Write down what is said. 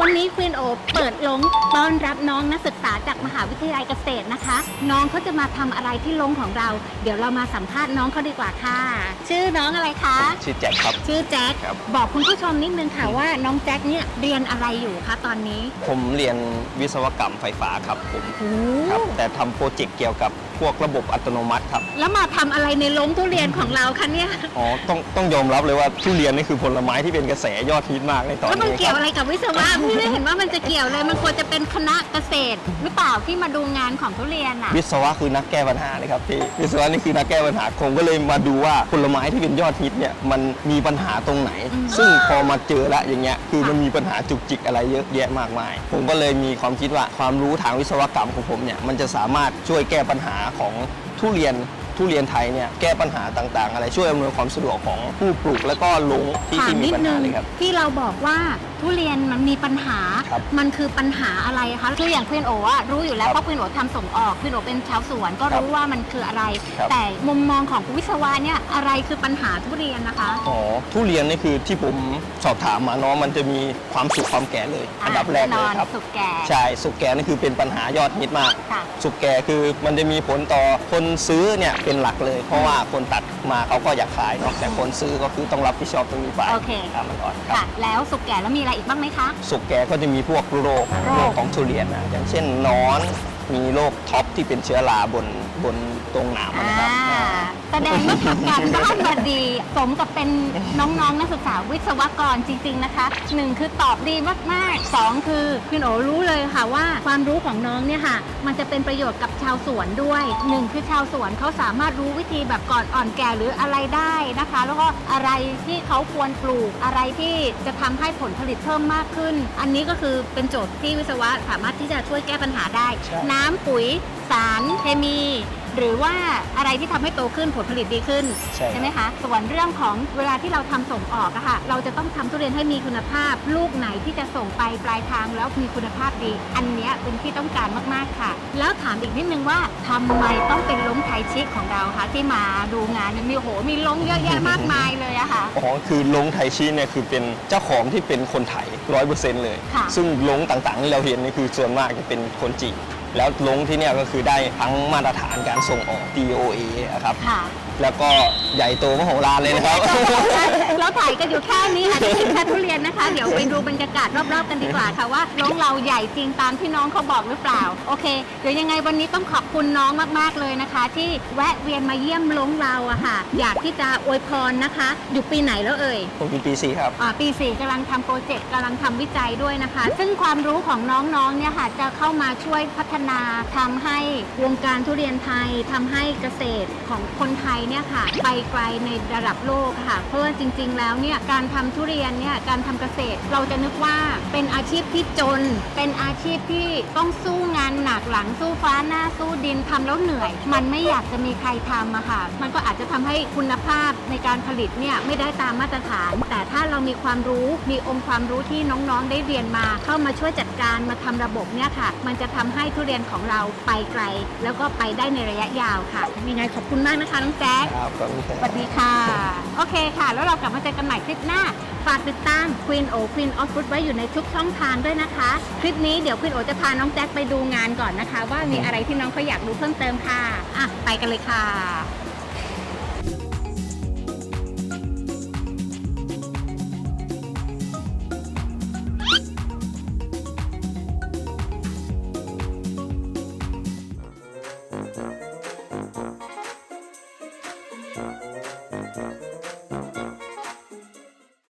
วันนี้ควีนโอเปิดลงต้อนรับน้องนักศึกษาจากมหาวิทยาลัยเกษตรนะคะ น้องเขาจะมาทำอะไรที่ลงของเรา เดี๋ยวเรามาสัมภาษณ์น้องเขาดีกว่าค่ะ ชื่อน้องอะไรคะ ชื่อแจ็คครับ ชื่อแจ็คครับ บอกคุณผู้ชมนิดนึงค่ะว่าน้องแจ็คเนี่ยเรียนอะไรอยู่คะตอนนี้ผมเรียนวิศวกรรมไฟฟ้าครับผมโอ้ครับ แต่ทำโปรเจกต์เกี่ยวกับพวกระบบอัตโนมัติครับ แล้วมาทำอะไรในลงทุเรียนของเราคะเนี่ยอ๋อ ต้องต้องยอมรับเลยว่าทุเรียนนี่คือผลไม้ที่เป็นกระแสยอดฮิตมากในตอนแล้วมันนี้เกี่คยวรับอะไรกับวิศวะพี่ไม่เห็นว่ามันจะเกี่ยวเลยมันควรจะเป็นคณะเกษตร หรือเปล่าที่มาดูงานของทุเรียนอะ วิศวะคือนักแก้ปัญหาเลยครับพี่วิศวะนี่คือนักแก้ปัญหาผมก็เลยมาดูว่าผลไม้ที่เป็นยอดฮิตเนี่ยมันมีปัญหาตรงไหนอืมซึ่งพอมาเจอละอย่างเงี้ยคือค่ะมันมีปัญหาจุกจิกอะไรเยอะแยะมากมาย ผมก็เลยมีความคิดว่าความรู้ทางวิศวกรรมของผมเนี่ยมันจะสามารถช่วยแก้ปัญหาของทุเรียน ทุเรียนไทยเนี่ยแก้ปัญหาต่างๆ อะไรช่วยอำนวยความสะดวกของผู้ปลูก แล้วก็ลงที่ถามที่มีนิดปัญนึหางเลยครับ ที่เราบอกว่าทุเรียนมันมีปัญหา ครับมันคือปัญหาอะไรคะคืออย่างเพื่อนโออะรู้อยู่แล้วครับเพราะเพื่อนโอทำส่งออกเพื่อนโอเป็นชาวสวนก็ครับรู้ว่ามันคืออะไร ครับ แต่มุมมองของวิศวะเนี่ยอะไรคือปัญหาทุเรียนนะคะ อ๋อทุเรียนนี่คือที่ผมสอบถามมาเนาะมันจะมีความสุกความแก่เลย อันดับแรกเลยครับแน่นอนสุกแก่ใช่สุกแก่นี่คือเป็นปัญหายอดฮิตมาก ค่ะ สุกแก่คือมันจะมีผลต่อคนซื้อเนี่ยเป็นหลักเลย เพราะว่าคนตัดมาเขาก็อยากขายเนาะแต่คนซื้อก็คือต้องรับผิดชอบตรงนี้ไปโอเค ครับมันอ่อนครัค่ะบแล้วสุกแก่แล้วมีอะไรอีกบ้างไหมคะ สุกแก่ก็จะมีพวกโรคโรค โรคของทุเรียนนะอย่างเช่นหนอน มีโรคท็อปที่เป็นเชื้อราบนบนตรงหนามอ่านะครับอ่า แสดงว่าทำการบ้านมาดี สมกับเป็นน้องๆนักศึกษาวิศวกรจริง ๆนะคะหนึ่งคือตอบดีมากๆสองคือคุณโอรู้เลยค่ะว่า ความรู้ของน้องเนี่ยค่ะ มันจะเป็นประโยชน์กับชาวสวนด้วยหนึ่งคือชาวสวนเขาสามารถรู้วิธีแบบก่อนอ่อนแก่หรืออะไรได้นะคะ แล้วก็อะไรที่เขาควรปลูกอะไรที่จะทำให้ผลผลิตเพิ่มมากขึ้น อันนี้ก็คือเป็นโจทย์ที่วิศวะสามารถที่จะช่วยแก้ปัญหาได้ ใช่น้ำปุ๋ย สารเคมี หรือว่าอะไรที่ทำให้โตขึ้นผลผลิตดีขึ้นใช่ไหมคะส่วนเรื่องของเวลาที่เราทำส่งออกอะค่ะ เราจะต้องทำทุเรียนให้มีคุณภาพ ลูกไหนที่จะส่งไปปลายทางแล้วมีคุณภาพดี อันเนี้ยเป็นที่ต้องการมากๆค่ะ แล้วถามอีกนิดนึงว่าทำไมต้องเป็นล้มไทยชิคของเราคะที่มาดูงานเนี่ยมีโหมีล้มเยอะแยะมากมายเลยอะค่ะ อ๋อคือลงไทยชีเนี่ยคือเป็นเจ้าของที่เป็นคนไทยร้อยเปอร์เซ็นต์เลย ค่ะ ซึ่งลงต่างๆที่เราเห็นนี่คือส่วนมากจะเป็นคนจีน แล้วลงที่เนี่ยก็คือได้ทั้งมาตรฐานการส่งออก DOA อะครับ ค่ะแล้วก็ใหญ่โตมโหฬารเลยนะครับ เราถ่ายกันอยู่แค่นี้ค่ะจะเห็นแค่ทุเรียนนะคะ เดี๋ยวไปดูบรรยากาศรอบๆกันดีกว่าค่ะว่าน้องเราใหญ่จริงตามที่น้องเขาบอกหรือเปล่า โอเค เดี๋ยวยังไงวันนี้ต้องขอบคุณน้องมากๆเลยนะคะ ที่แวะเวียนมาเยี่ยมลงเราอะค่ะ อยากที่จะอวยพรนะคะ อยู่ปีไหนแล้วเอ่ย ผมเป็นปีสี่ครับ อ่าปี4กำลังทำโปรเจกต์กำลังทำวิจัยด้วยนะคะ ซึ่งความรู้ของน้องๆเนี่ยค่ะจะเข้ามาช่วยพัฒนาทำให้วงการทุเรียนไทยทำให้เกษตรของคนไทยเนี่ยค่ะ ไปไกลในระดับโลกค่ะ เพราะว่าจริง ๆ แล้วเนี่ยการทำทุเรียนเนี่ยการทำเกษตร เราจะนึกว่าเป็นอาชีพที่จน เป็นอาชีพที่ต้องสู้งานหนักหลังสู้ฟ้าหน้าสู้ดินทำแล้วเหนื่อย มันไม่อยากจะมีใครทำอะค่ะ มันก็อาจจะทำให้คุณภาพในการผลิตเนี่ยไม่ได้ตามมาตรฐาน แต่ถ้าเรามีความรู้มีองค์ความรู้ที่น้องๆได้เรียนมา เข้ามาช่วยจัดการมาทำระบบเนี่ยค่ะ มันจะทำให้ทุเรียนของเราไปไกล แล้วก็ไปได้ในระยะยาวค่ะยังไงขอบคุณมากนะคะน้องแจ๊คครับขอบคุณคสรับ วัสดีค่ะ โอเคค่ะ แล้วเรากลับมาเจอกันใหม่คลิปหน้า ฝากติดตาม Queen O Queen of Food ไว้อยู่ในทุกช่องทางด้วยนะคะ คลิปนี้เดี๋ยว Queen O จะพาน้องแจ็คไปดูงานก่อนนะคะ ว่ามีอะไรที่น้องเขาอยากรู้เพิ่มเติมค่ะ อะ ไปกันเลยค่ะ